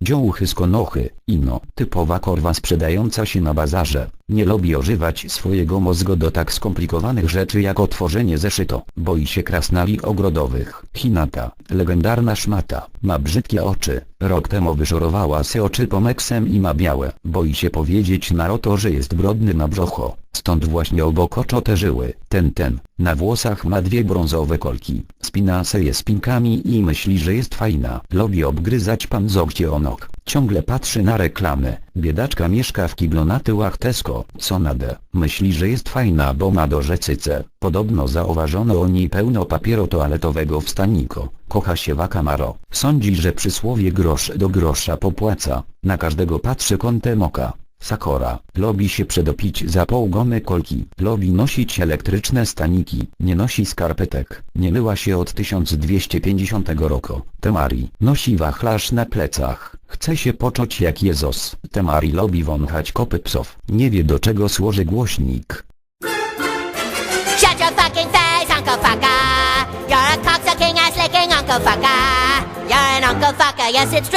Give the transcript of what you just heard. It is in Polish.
Dziołuchy z konochy, ino, typowa korwa sprzedająca się na bazarze, nie lubi ożywać swojego mózgu do tak skomplikowanych rzeczy jak otworzenie zeszyto, boi się krasnali ogrodowych. Hinata, legendarna szmata, ma brzydkie oczy, rok temu wyszorowała se oczy pomeksem i ma białe, boi się powiedzieć Naruto, że jest brodny na brzucho, stąd właśnie obok oczo te żyły, ten ten, na włosach ma dwie brązowe kolki, spina se je spinkami i myśli, że jest fajna, lubi obgryzać paznokcie o nóg, ciągle patrzy na reklamy, biedaczka mieszka w kiblu na tyłach Tesco, co nadę, myśli, że jest fajna, bo ma do rzecyce, podobno zauważono o niej pełno papieru toaletowego w staniko, kocha się Wakamaro, sądzi, że przysłowie grosz do grosza popłaca, na każdego patrzy kątem oka. Sakora, lubi się przedopić za półgone kolki, lubi nosić elektryczne staniki, nie nosi skarpetek, nie myła się od 1250 roku. Temari, nosi wachlarz na plecach, chce się poczuć jak Jezus. Temari lubi wąchać kopy psów, nie wie do czego służy głośnik. Shut your fucking face, Uncle Fucker. You're a cocksucking ass licking Uncle Fucker. You're an Uncle Fucker, yes it's true.